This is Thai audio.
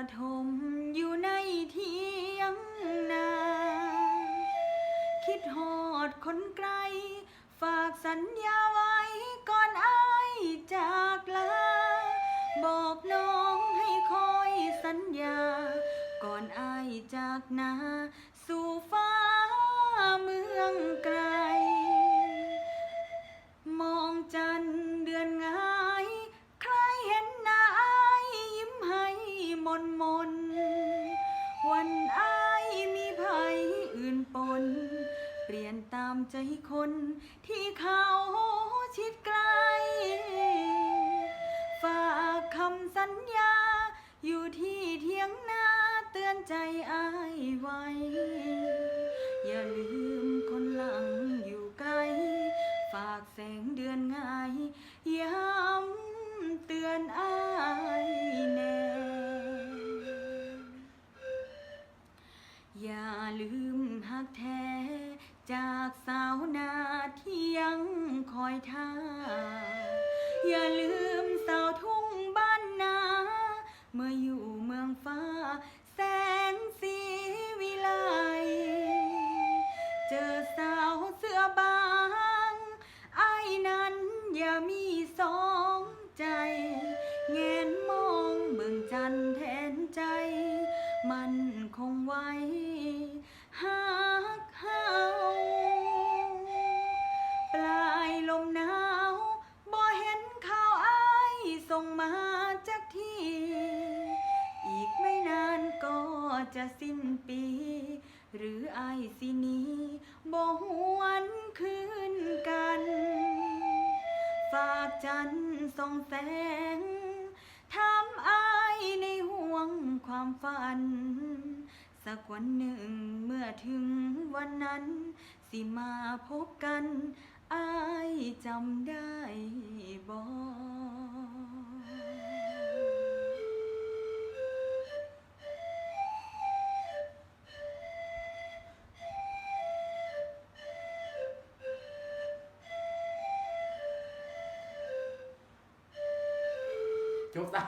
อยู่ในเทียงนา คิดหอดคนไกล ฝากสัญญาไว้ก่อนอายจากลา บอกน้องให้คอยสัญญา ก่อนอายจากนา ตามใจคนที่เขาชิดไกล ฝากคำสัญญา อยู่ที่เทียงนาเตือนใจอายไว้ อย่าลืม จากสาวนาที่ยังคอยท่า อย่าลืมสาวทุ่งบ้านนา เมื่ออยู่เมืองฟ้า แสงสีวิไล เจอสาวเสื้อบางไอ้นั้นอย่ามีสองใจ แงนมองเบิ่งจันแทนใจ มันคงไว้ งมาจากที่อีกไม่นานก็จะสิ้นปี หรือไอายสินี้บ่หวนคืนกัน ฝากจันทร์ส่องแสงทำไอในห่วงความฝัน สักวันหนึ่งเมื่อถึงวันนั้น สิมาพบกันอายจำได้บ่จ บซะ